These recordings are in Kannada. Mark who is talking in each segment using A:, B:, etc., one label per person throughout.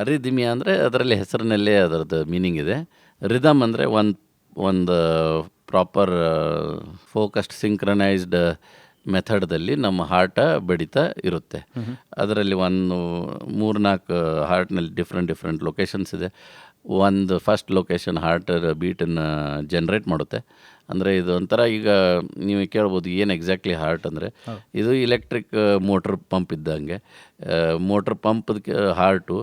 A: ಅರಿದಿಮಿ ಅಂದರೆ ಅದರಲ್ಲಿ ಹೆಸರಿನಲ್ಲೇ ಅದರದ್ದು ಮೀನಿಂಗ್ ಇದೆ. ರಿದಮ್ ಅಂದರೆ ಒಂದು ಒಂದು ಪ್ರಾಪರ್ ಫೋಕಸ್ಡ್ ಸಿಂಕ್ರನೈಸ್ಡ್ ಮೆಥಡ್ದಲ್ಲಿ ನಮ್ಮ ಹಾರ್ಟ ಬಡಿತಾ ಇರುತ್ತೆ. ಅದರಲ್ಲಿ ಒಂದು ಮೂರ್ನಾಲ್ಕು ಹಾರ್ಟ್ನಲ್ಲಿ ಡಿಫ್ರೆಂಟ್ ಡಿಫ್ರೆಂಟ್ ಲೊಕೇಶನ್ಸ್ ಇದೆ. ಒಂದು ಫಸ್ಟ್ ಲೊಕೇಶನ್ ಹಾರ್ಟ್ ಬೀಟನ್ನು ಜನ್ರೇಟ್ ಮಾಡುತ್ತೆ. ಅಂದರೆ ಇದು ಒಂಥರ ಈಗ ನೀವು ಕೇಳ್ಬೋದು ಏನು ಎಕ್ಸಾಕ್ಟ್ಲಿ ಹಾರ್ಟ್ ಅಂದರೆ. ಇದು ಇಲೆಕ್ಟ್ರಿಕ್ ಮೋಟ್ರ್ ಪಂಪ್ ಇದ್ದಂಗೆ. ಮೋಟ್ರ್ ಪಂಪ್ದ ಹಾರ್ಟು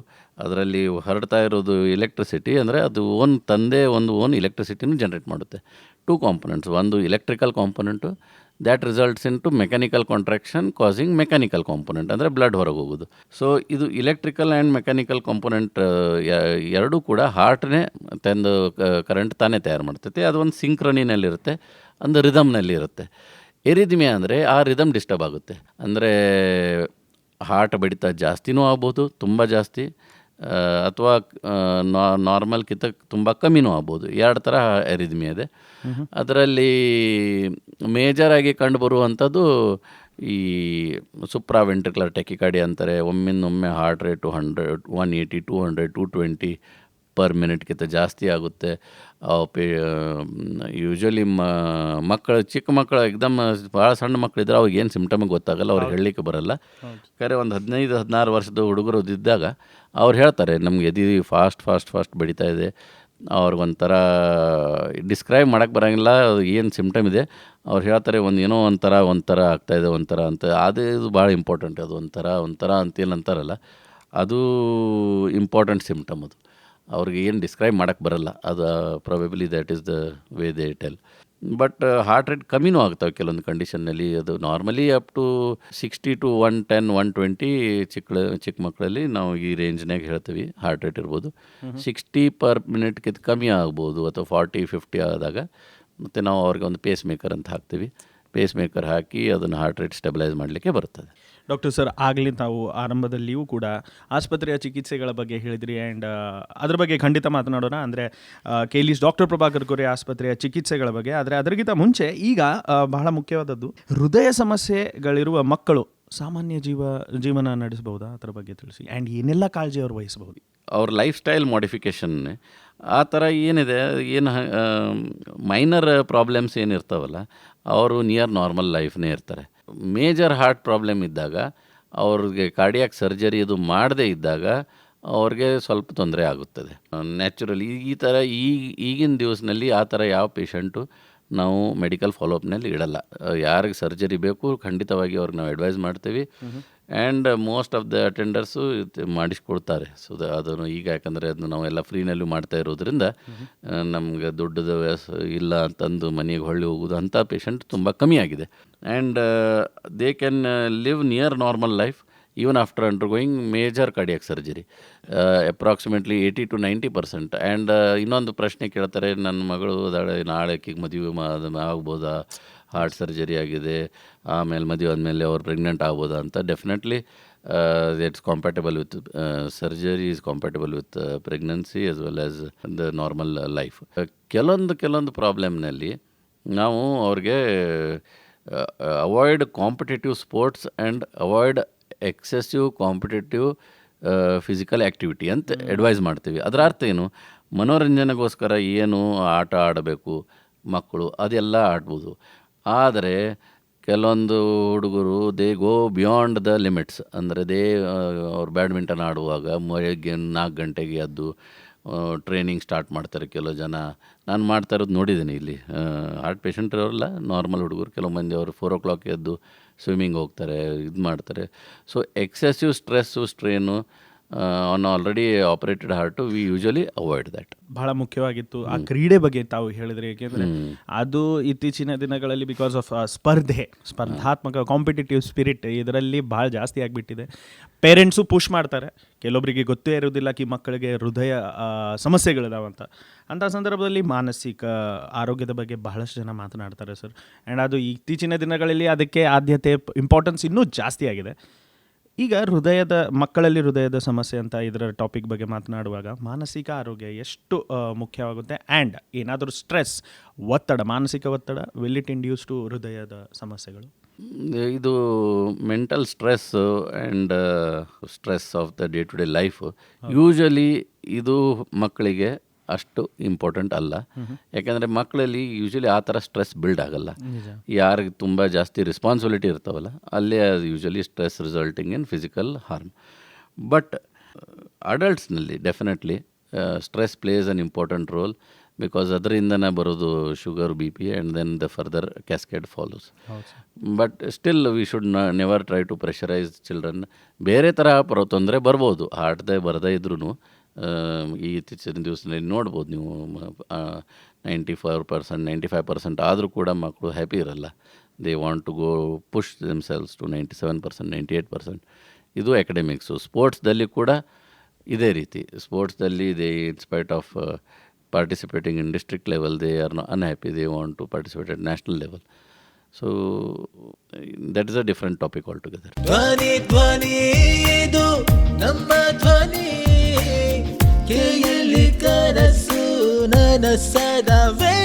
A: ಅದರಲ್ಲಿ ಹರಡ್ತಾ ಇರೋದು ಎಲೆಕ್ಟ್ರಿಸಿಟಿ ಅಂದರೆ ಅದು ಓನ್ ತಂದೆ ಒಂದು ಓನ್ ಎಲೆಕ್ಟ್ರಿಸಿಟಿನೂ ಜನ್ರೇಟ್ ಮಾಡುತ್ತೆ. ಟೂ ಕಾಂಪೊನೆಂಟ್ಸ್ ಒಂದು electrical component that results in to mechanical contraction causing mechanical component ಅಂದರೆ ಬ್ಲಡ್ ಹೊರಗೆ ಹೋಗೋದು. ಸೊ ಇದು ಇಲೆಕ್ಟ್ರಿಕಲ್ ಆ್ಯಂಡ್ ಮೆಕ್ಯಾನಿಕಲ್ ಕಾಂಪೊನೆಂಟ್ ಎರಡೂ ಕೂಡ ಹಾರ್ಟ್ನೇ ತಂದು ಕರೆಂಟ್ ತಾನೇ ತಯಾರು ಮಾಡ್ತೈತೆ. ಅದು ಒಂದು ಸಿಂಕ್ರನಿನಲ್ಲಿರುತ್ತೆ ಒಂದು ರಿದಮ್ನಲ್ಲಿ ಇರುತ್ತೆ ಎರಿದಿಮೆ ಅಂದರೆ ಆ ರಿದಮ್ ಡಿಸ್ಟರ್ಬ್ ಆಗುತ್ತೆ. ಅಂದರೆ ಹಾರ್ಟ್ ಬಡಿತ ಜಾಸ್ತಿನೂ ಆಗ್ಬೋದು, ತುಂಬ ಜಾಸ್ತಿ. ಅಥವಾ ನಾರ್ಮಲ್ಕ್ಕಿಂತ ತುಂಬ ಕಮ್ಮಿನೂ ಆಗ್ಬೋದು. ಎರಡು ಥರ ಎರಿದ್ಮಿ ಇದೆ. ಅದರಲ್ಲಿ ಮೇಜರಾಗಿ ಕಂಡುಬರುವಂಥದ್ದು ಈ ಸುಪ್ರಾ ವೆಂಟ್ರಿಕ್ಯುಲರ್ ಟೆಕಿಕಾಡಿ ಅಂತಾರೆ ಒಮ್ಮಿಂದೊಮ್ಮೆ heart rate hundred one eighty two hundred to twenty per ಮಿನಿಟ್ಗಿಂತ ಜಾಸ್ತಿ ಆಗುತ್ತೆ. ಪೇ ಯೂಶ್ವಲಿ ಮಕ್ಕಳು ಚಿಕ್ಕ ಮಕ್ಕಳು ಎಕ್ದಮ್ ಭಾಳ ಸಣ್ಣ ಮಕ್ಕಳಿದ್ರೆ ಅವ್ರಿಗೆ ಏನು ಸಿಮ್ಟಮ್ ಗೊತ್ತಾಗಲ್ಲ ಅವ್ರಿಗೆ ಹೇಳಲಿಕ್ಕೆ ಬರಲ್ಲ. ಖರೆ ಒಂದು ಹದಿನೈದು ಹದಿನಾರು ವರ್ಷದ ಹುಡುಗರು ಇದ್ದಾಗ ಅವ್ರು ಹೇಳ್ತಾರೆ, ನಮ್ಗೆ ಎದಿ ಫಾಸ್ಟ್ ಫಾಸ್ಟ್ ಫಾಸ್ಟ್ ಬೆಳೀತಾ ಇದೆ. ಅವ್ರಿಗೊಂಥರ ಡಿಸ್ಕ್ರೈಬ್ ಮಾಡೋಕ್ಕೆ ಬರೋಂಗಿಲ್ಲ ಏನು ಸಿಮ್ಟಮ್ ಇದೆ. ಅವ್ರು ಹೇಳ್ತಾರೆ, ಒಂದು ಏನೋ ಒಂಥರ ಒಂಥರ ಆಗ್ತಾಯಿದೆ ಒಂಥರ ಅಂತ. ಅದು, ಇದು ಭಾಳ ಇಂಪಾರ್ಟೆಂಟ್, ಅದು ಒಂಥರ ಒಂಥರ ಅಂತೇನು ಅಂತಾರಲ್ಲ, ಅದು ಇಂಪಾರ್ಟೆಂಟ್ ಸಿಮ್ಟಮ್ ಅದು. ಅವ್ರಿಗೆ ಏನು ಡಿಸ್ಕ್ರೈಬ್ ಮಾಡೋಕ್ಕೆ ಬರಲ್ಲ, ಅದು probably that is the way they tell but heart rate ಕಮ್ಮಿನೂ ಆಗ್ತವೆ ಕೆಲವೊಂದು ಕಂಡೀಷನ್ನಲ್ಲಿ ಅದು normally up to sixty to one ten one twenty ಚಿಕ್ಕ ಚಿಕ್ಕ ಮಕ್ಕಳಲ್ಲಿ ನಾವು ಈ ರೇಂಜ್ನಾಗ ಹೇಳ್ತೀವಿ ಹಾರ್ಟ್ ರೇಟ್ ಇರ್ಬೋದು. ಸಿಕ್ಸ್ಟಿ ಪರ್ ಮಿನಿಟ್ಗಿಂತ ಕಮ್ಮಿ ಆಗ್ಬೋದು ಅಥವಾ ಫಾರ್ಟಿ ಫಿಫ್ಟಿ ಆದಾಗ. ಮತ್ತು ನಾವು ಅವ್ರಿಗೆ ಒಂದು ಪೇಸ್ ಮೇಕರ್ ಅಂತ ಹಾಕ್ತೀವಿ. ಪೇಸ್ ಮೇಕರ್ ಹಾಕಿ ಅದನ್ನು ಹಾರ್ಟ್ ರೇಟ್ ಸ್ಟೆಬಿಲೈಸ್ ಮಾಡಲಿಕ್ಕೆ ಬರ್ತದೆ.
B: ಡಾಕ್ಟರ್ ಸರ್, ಆಗಲಿ ತಾವು ಆರಂಭದಲ್ಲಿಯೂ ಕೂಡ ಆಸ್ಪತ್ರೆಯ ಚಿಕಿತ್ಸೆಗಳ ಬಗ್ಗೆ ಹೇಳಿದ್ರಿ ಆ್ಯಂಡ್ ಅದ್ರ ಬಗ್ಗೆ ಖಂಡಿತ ಮಾತನಾಡೋಣ. ಅಂದರೆ ಕೇಲಿಸ್ ಡಾಕ್ಟರ್ ಪ್ರಭಾಕರ್ ಕೊರೆ ಆಸ್ಪತ್ರೆಯ ಚಿಕಿತ್ಸೆಗಳ ಬಗ್ಗೆ. ಆದರೆ, ಅದರಿಗಿಂತ ಮುಂಚೆ ಈಗ ಬಹಳ ಮುಖ್ಯವಾದದ್ದು ಹೃದಯ ಸಮಸ್ಯೆಗಳಿರುವ ಮಕ್ಕಳು ಸಾಮಾನ್ಯ ಜೀವ, ಜೀವನ ನಡೆಸಬಹುದಾ? ಅದರ ಬಗ್ಗೆ ತಿಳಿಸಿ. ಆ್ಯಂಡ್ ಏನೆಲ್ಲ ಕಾಳಜಿ ಅವರು ವಹಿಸಬಹುದು?
A: ಅವ್ರ ಲೈಫ್ ಸ್ಟೈಲ್ ಮಾಡಿಫಿಕೇಷನ್ ಆ ಥರ ಏನಿದೆ, ಏನು ಮೈನರ್ ಪ್ರಾಬ್ಲಮ್ಸ್ ಏನಿರ್ತಾವಲ್ಲ, ಅವರು ನಿಯರ್ ನಾರ್ಮಲ್ ಲೈಫ್ನೇ ಇರ್ತಾರೆ. ಮೇಜರ್ ಹಾರ್ಟ್ ಪ್ರಾಬ್ಲಮ್ ಇದ್ದಾಗ, ಅವ್ರಿಗೆ ಕಾರ್ಡಿಯಾಕ್ ಸರ್ಜರಿ ಅದು ಮಾಡದೇ ಇದ್ದಾಗ ಅವ್ರಿಗೆ ಸ್ವಲ್ಪ ತೊಂದರೆ ಆಗುತ್ತದೆ. ನ್ಯಾಚುರಲಿ ಈ ಥರ ಈ ಈಗಿನ ದಿವಸದಲ್ಲಿ ಆ ಥರ ಯಾವ ಪೇಷಂಟು ನಾವು ಮೆಡಿಕಲ್ ಫಾಲೋಅಪ್ನಲ್ಲಿ ಇಡಲ್ಲ. ಯಾರಿಗೆ ಸರ್ಜರಿ ಬೇಕು ಖಂಡಿತವಾಗಿ ಅವ್ರಿಗೆ ನಾವು ಅಡ್ವೈಸ್ ಮಾಡ್ತೀವಿ. And most of the attenders ಮಾಡಿಸ್ಕೊಡ್ತಾರೆ. So ಅದನ್ನು ಈಗ ಯಾಕಂದರೆ ಅದನ್ನು ನಾವೆಲ್ಲ ಫ್ರೀನಲ್ಲೂ ಮಾಡ್ತಾ ಇರೋದ್ರಿಂದ ನಮಗೆ ದುಡ್ಡದ ವ್ಯಾಸ ಇಲ್ಲ ಅಂತಂದು ಮನೆಗೆ ಹೊಳ್ಳಿ ಹೋಗೋದು ಅಂಥ ಪೇಷಂಟ್ ತುಂಬ ಕಮ್ಮಿ ಆಗಿದೆ. And they can live near normal life even after undergoing major cardiac surgery approximately eighty to ninety percent and ಇನ್ನೊಂದು ಪ್ರಶ್ನೆ ಕೇಳ್ತಾರೆ ನನ್ನ ಮಗಳು ಅದಾಳೆ ನಾಳೆ ಆಕೆಗೆ ಮದುವೆ ಮಾ ಆಗ್ಬೋದಾ? ಹಾರ್ಟ್ ಸರ್ಜರಿ ಆಗಿದೆ ಆಮೇಲೆ ಮದುವೆ ಆದಮೇಲೆ ಅವ್ರು ಪ್ರೆಗ್ನೆಂಟ್ ಆಗ್ಬೋದಾ ಅಂತ definitely it's compatible with surgery is compatible with pregnancy as well as the normal life ಕೆಲವೊಂದು ಕೆಲವೊಂದು ಪ್ರಾಬ್ಲಮ್ನಲ್ಲಿ ನಾವು ಅವ್ರಿಗೆ avoid competitive sports and avoid excessive competitive physical activity ಅಂತ ಅಡ್ವೈಸ್ ಮಾಡ್ತೀವಿ. ಅದರ ಅರ್ಥ ಏನು? ಮನೋರಂಜನೆಗೋಸ್ಕರ ಏನು ಆಟ ಆಡಬೇಕು ಮಕ್ಕಳು ಅದೆಲ್ಲ ಆಡ್ಬೋದು. ಆದರೆ ಕೆಲವೊಂದು ಹುಡುಗರು they go beyond the limits ಅಂದರೆ ದೇ ಅವ್ರು ಬ್ಯಾಡ್ಮಿಂಟನ್ ಆಡುವಾಗ ಬೆಳಗ್ಗೆ ನಾಲ್ಕು ಗಂಟೆಗೆ ಎದ್ದು ಟ್ರೈನಿಂಗ್ ಸ್ಟಾರ್ಟ್ ಮಾಡ್ತಾರೆ ಕೆಲವು ಜನ. ನಾನು ಮಾಡ್ತಾ ಇರೋದು ನೋಡಿದ್ದೀನಿ ಇಲ್ಲಿ. ಹಾರ್ಟ್ ಪೇಷಂಟ್ ಇರೋಲ್ಲ ನಾರ್ಮಲ್ ಹುಡುಗರು. ಕೆಲವು ಮಂದಿ ಅವರು ಫೋರ್ ಓ ಕ್ಲಾಕ್ ಎದ್ದು ಸ್ವಿಮ್ಮಿಂಗ್ ಹೋಗ್ತಾರೆ, ಇದು ಮಾಡ್ತಾರೆ. So excessive stress strain on already operated heart we usually avoid that
B: ಬಹಳ ಮುಖ್ಯವಾಗಿತ್ತು ಆ ಕ್ರೀಡೆ ಬಗ್ಗೆ ತಾವು ಹೇಳಿದ್ರೆ ಏಕೆಂದರೆ ಅದು ಇತ್ತೀಚಿನ ದಿನಗಳಲ್ಲಿ ಬಿಕಾಸ್ ಆಫ್ ಸ್ಪರ್ಧೆ ಸ್ಪರ್ಧಾತ್ಮಕ ಕಾಂಪಿಟೇಟಿವ್ ಸ್ಪಿರಿಟ್ ಇದರಲ್ಲಿ ಭಾಳ ಜಾಸ್ತಿ ಆಗಿಬಿಟ್ಟಿದೆ. ಪೇರೆಂಟ್ಸು ಪುಷ್ ಮಾಡ್ತಾರೆ. ಕೆಲವೊಬ್ಬರಿಗೆ ಗೊತ್ತೇ ಇರೋದಿಲ್ಲ ಕಿ ಮಕ್ಕಳಿಗೆ ಹೃದಯ ಸಮಸ್ಯೆಗಳಿದಾವೆ ಸಮಸ್ಯೆಗಳಿದಾವಂತ ಅಂಥ ಸಂದರ್ಭದಲ್ಲಿ ಮಾನಸಿಕ ಆರೋಗ್ಯದ ಬಗ್ಗೆ ಬಹಳಷ್ಟು ಜನ ಮಾತನಾಡ್ತಾರೆ ಸರ್. ಆ್ಯಂಡ್ ಅದು ಇತ್ತೀಚಿನ ದಿನಗಳಲ್ಲಿ ಅದಕ್ಕೆ ಆದ್ಯತೆ ಇಂಪಾರ್ಟೆನ್ಸ್ ಇನ್ನೂ ಜಾಸ್ತಿ ಆಗಿದೆ. ಈಗ ಹೃದಯದ ಮಕ್ಕಳಲ್ಲಿ ಹೃದಯದ ಸಮಸ್ಯೆ ಅಂತ ಇದರ ಟಾಪಿಕ್ ಬಗ್ಗೆ ಮಾತನಾಡುವಾಗ ಮಾನಸಿಕ ಆರೋಗ್ಯ ಎಷ್ಟು ಮುಖ್ಯವಾಗುತ್ತೆ? ಆ್ಯಂಡ್ ಏನಾದರೂ ಸ್ಟ್ರೆಸ್ ಒತ್ತಡ ಮಾನಸಿಕ ಒತ್ತಡ ವಿಲ್ ಇಟ್ ಇಂಡ್ಯೂಸ್ ಟು ಹೃದಯದ ಸಮಸ್ಯೆಗಳು?
A: ಇದು mental stress and stress of the day to day life usually ಇದು ಮಕ್ಕಳಿಗೆ ಅಷ್ಟು ಇಂಪಾರ್ಟೆಂಟ್ ಅಲ್ಲ. ಯಾಕಂದರೆ ಮಕ್ಕಳಲ್ಲಿ ಯೂಶಲಿ ಆ ಥರ ಸ್ಟ್ರೆಸ್ ಬಿಲ್ಡ್ ಆಗಲ್ಲ. ಯಾರಿಗೆ ತುಂಬ ಜಾಸ್ತಿ ರೆಸ್ಪಾನ್ಸಿಬಿಲಿಟಿ ಇರ್ತಾವಲ್ಲ ಅಲ್ಲೇ ಅದು usually stress resulting in physical harm but ಅಡಲ್ಟ್ಸ್ನಲ್ಲಿ definitely stress plays an important role because ಅದರಿಂದನೇ ಬರೋದು sugar B P and then the further cascade follows but still we should never try to pressurise children ಬೇರೆ ಥರ ಬರೋ ತೊಂದರೆ ಬರ್ಬೋದು ಹಾರ್ಟ್ದೇ ಬರದೇ ಇದ್ರೂ ಈ ಇತ್ತೀಚಿನ ದಿವಸದಲ್ಲಿ ನೋಡ್ಬೋದು ನೀವು ninety four percent ninety five percent ಆದರೂ ಕೂಡ ಮಕ್ಕಳು ಹ್ಯಾಪಿ ಇರಲ್ಲ. They want to go push themselves to ninety seven percent ninety eight percent ಇದು ಅಕಾಡೆಮಿಕ್ಸು ಸ್ಪೋರ್ಟ್ಸ್ದಲ್ಲಿ ಕೂಡ ಇದೇ ರೀತಿ. ಸ್ಪೋರ್ಟ್ಸ್ದಲ್ಲಿ they in spite of participating in district level they are no unhappy they want to participate at national level so that is a different topic altogether
C: said, I've